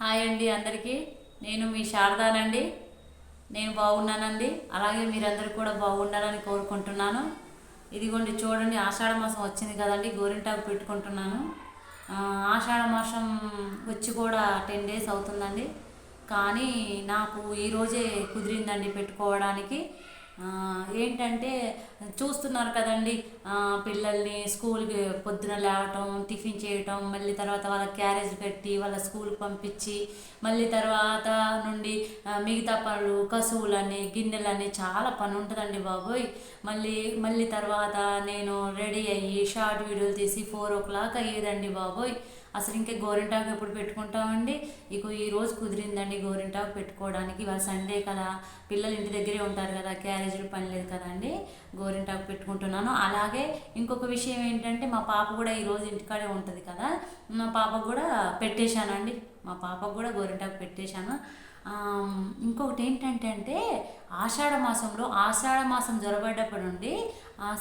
Hi అండి అందరికీ. నేను మీ శారదానండి. నేను బాగున్నానండి. అలాగే మీరందరూ కూడా బాగుండాలని కోరుకుంటున్నాను. ఇదిగోండి చూడండి ఆషాఢ మాసం వచ్చింది కదండి గోరింటాకు పెట్టుకుంటున్నాను. ఆషాఢ మాసం వచ్చి కూడా టెన్ డేస్ అవుతుందండి. కానీ నాకు ఈరోజే కుదిరిందండి పెట్టుకోవడానికి. ఏంటంటే చూస్తున్నారు కదండి పిల్లల్ని స్కూల్కి పొద్దున లేవటం టిఫిన్ చేయటం మళ్ళీ తర్వాత వాళ్ళ క్యారేజ్ పెట్టి వాళ్ళ స్కూల్కి పంపించి మళ్ళీ తర్వాత నుండి మిగతా పనులు కసువులని గిన్నెలని చాలా పని ఉంటుందండి బాబోయ్. మళ్ళీ మళ్ళీ తర్వాత నేను రెడీ అయ్యి షార్ట్ వీడియోలు తీసి ఫోర్ ఓ క్లాక్ అయ్యేదండి బాబోయ్. అసలు ఇంకా గోరింటాకు ఎప్పుడు పెట్టుకుంటామండి? ఇక ఈ రోజు కుదిరిందండి గోరింటాకు పెట్టుకోవడానికి. ఇవాళ సండే కదా పిల్లలు ఇంటి దగ్గరే ఉంటారు కదా క్యారేజీలు పని లేదు కదండి గోరింటాకు పెట్టుకుంటున్నాను. అలాగే ఇంకొక విషయం ఏంటంటే మా పాప కూడా ఈరోజు ఇంటికాడే ఉంటుంది కదా. మా పాపకు కూడా పెట్టేశానండి. మా పాపకు కూడా గోరింటాకు పెట్టేశాను. ఇంకొకటి ఏంటంటే అంటే ఆషాఢ మాసంలో ఆషాఢ మాసం జొరబడ్డప్పటి నుండి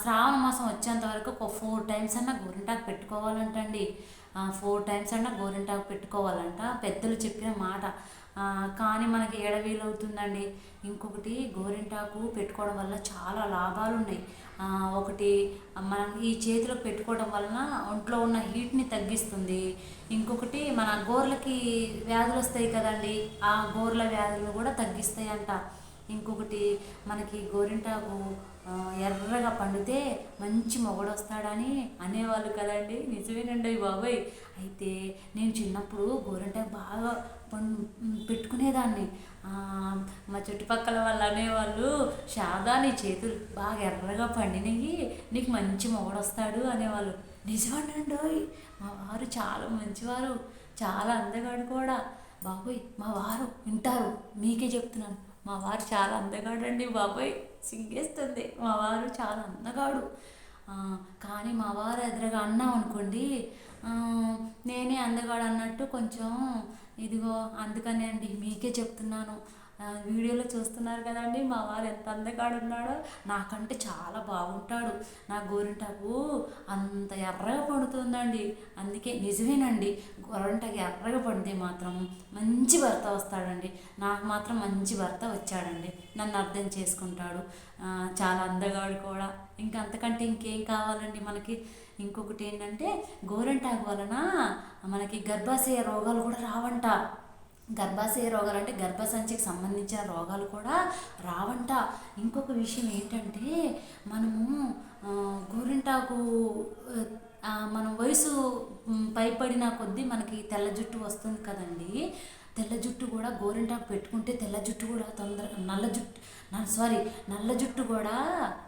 శ్రావణ మాసం వచ్చేంత వరకు ఒక ఫోర్ టైమ్స్ అన్నా గోరింటాకు పెట్టుకోవాలంటండి. ఫోర్ టైమ్స్ అన్నా గోరింటాకు పెట్టుకోవాలంట పెద్దలు చెప్పిన మాట. కానీ మనకి ఏడ అవుతుందండి ఇంకొకటి గోరింటాకు పెట్టుకోవడం వల్ల చాలా లాభాలు ఉన్నాయి ఒకటి మనం ఈ చేతిలో పెట్టుకోవడం వలన ఒంట్లో ఉన్న హీట్ని తగ్గిస్తుంది. ఇంకొకటి మన గోర్లకి వ్యాధులు వస్తాయి కదండి ఆ గోర్ల వ్యాధులను కూడా తగ్గిస్తాయి అంట ఇంకొకటి మనకి గోరింటాకు ఎర్రగా పండితే మంచి మొగడు వస్తాడని అనేవాళ్ళు కదండి. నిజమేనండి బాబాయ్. అయితే నేను చిన్నప్పుడు గోరింటాకు బాగా పెట్టుకునేదాన్ని. మా చుట్టుపక్కల వాళ్ళు అనేవాళ్ళు శారదా నీ చేతులు బాగా ఎర్రగా పండినవి నీకు మంచి మొగడు వస్తాడు అనేవాళ్ళు నిజమేనండి మా వారు చాలా మంచివారు. చాలా అందగాడు కూడా. బాబోయ్ మా వారు వింటారు. మీకే చెప్తున్నాను. మా వారు చాలా అందగాడండి బాబోయ్. సిగ్గేస్తుంది మా వారు చాలా అందగాడు. కానీ మా వారు ఎదురుగా అన్నాం అనుకోండి నేనే అందగాడు అన్నట్టు కొంచెం ఇదిగో అందుకనే అండి మీకే చెప్తున్నాను. వీడియోలో చూస్తున్నారు కదండి మా వారు ఎంత అందగాడు ఉన్నాడో నాకంటే చాలా బాగుంటాడు. నా గోరింటాకు అంత ఎర్రగా పడుతుందండి. అందుకే నిజమేనండి గోరింటాకు ఎర్రగా పడితే మాత్రం మంచి భర్త వస్తాడండి. నాకు మాత్రం మంచి భర్త వచ్చాడండి. నన్ను అర్థం చేసుకుంటాడు. చాలా అందగాడు కూడా. ఇంకా అంతకంటే ఇంకేం కావాలండి మనకి? ఇంకొకటి ఏంటంటే గోరింటాకు వలన మనకి గర్భాశయ రోగాలు కూడా రావంట. గర్భాశయ రోగాలు అంటే గర్భసంచికి సంబంధించిన రోగాలు కూడా రావంట. ఇంకొక విషయం ఏంటంటే మనము గోరింటాకు మనం వయసు పైపడిన కొద్దీ మనకి తెల్ల జుట్టు వస్తుంది కదండి. తెల్ల జుట్టు కూడా గోరింటాకు పెట్టుకుంటే తెల్ల జుట్టు కూడా తొందర నల్ల జుట్టు సారీ నల్ల జుట్టు కూడా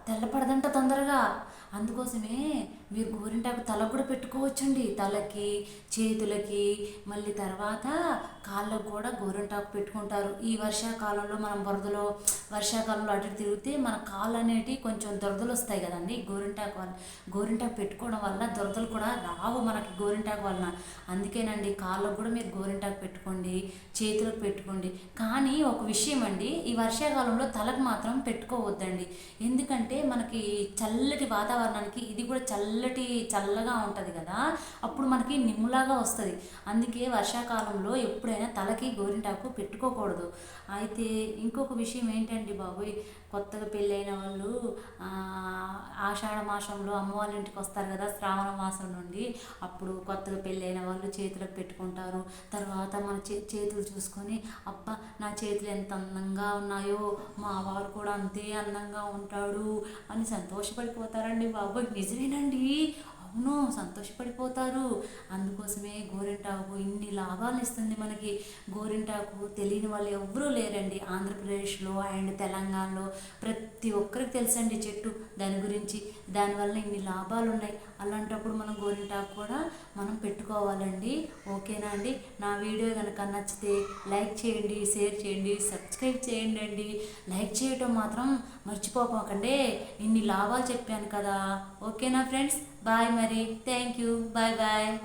తెల్లపడదంట తొందరగా. అందుకోసమే మీరు గోరింటాకు తలకు కూడా పెట్టుకోవచ్చండి. తలకి చేతులకి మళ్ళీ తర్వాత కాళ్ళకు కూడా గోరింటాకు పెట్టుకుంటారు. ఈ వర్షాకాలంలో మనం బురదలో వర్షాకాలంలో అటు తిరిగితే మన కాళ్ళు అనేటివి కొంచెం దురదలు వస్తాయి కదండి. గోరింటాకు వల్ల గోరింటాకు పెట్టుకోవడం వల్ల దురదలు కూడా రావు మనకి గోరింటాకు వలన. అందుకేనండి కాళ్ళకు కూడా మీరు గోరింటాకు పెట్టుకోండి చేతులకు పెట్టుకోండి. కానీ ఒక విషయం అండి ఈ వర్షాకాలంలో తల తలకు మాత్రం పెట్టుకోవద్దండి. ఎందుకంటే మనకి చల్లటి వాతావరణానికి ఇది కూడా చల్లటి చల్లగా ఉంటుంది కదా. అప్పుడు మనకి నిమ్ములాగా వస్తుంది. అందుకే వర్షాకాలంలో ఎప్పుడైనా తలకి గోరింటాకు పెట్టుకోకూడదు. అయితే ఇంకొక విషయం ఏంటండి బాబోయ్? కొత్తగా పెళ్ళైన వాళ్ళు ఆషాఢ మాసంలో అమ్మ వాళ్ళ ఇంటికి వస్తారు కదా శ్రావణ మాసం నుండి. అప్పుడు కొత్తగా పెళ్ళైన వాళ్ళు చేతులకు పెట్టుకుంటారు. తర్వాత మన చే చేతులు చూసుకొని అబ్బా నా చేతులు ఎంత అందంగా ఉన్నాయో మా వారు కూడా అంతే అందంగా ఉంటాడు అని సంతోషపడిపోతారండి బాబోయ్. నిజమేనండి. అవును సంతోషపడిపోతారు. అందుకోసమే గోరింటాకు ఇన్ని లాభాలు ఇస్తుంది మనకి. గోరింటాకు తెలియని వాళ్ళు ఎవ్వరూ లేరండి. ఆంధ్రప్రదేశ్లో అండ్ తెలంగాణలో ప్రతి ఒక్కరికి తెలుసండి చెట్టు. దాని గురించి దానివల్ల ఇన్ని లాభాలు ఉన్నాయి అలాంటప్పుడు మనం గోరింటాకు కూడా మనం పెట్టుకోవాలండి. ఓకేనా అండి? నా వీడియో కనుక నచ్చితే లైక్ చేయండి షేర్ చేయండి సబ్స్క్రైబ్ చేయండి అండి. లైక్ చేయటం మాత్రం మర్చిపోకండి. ఇన్ని లాభాలు చెప్పాను కదా. ఓకేనా friends? Bye, Marie. Thank you. Bye bye.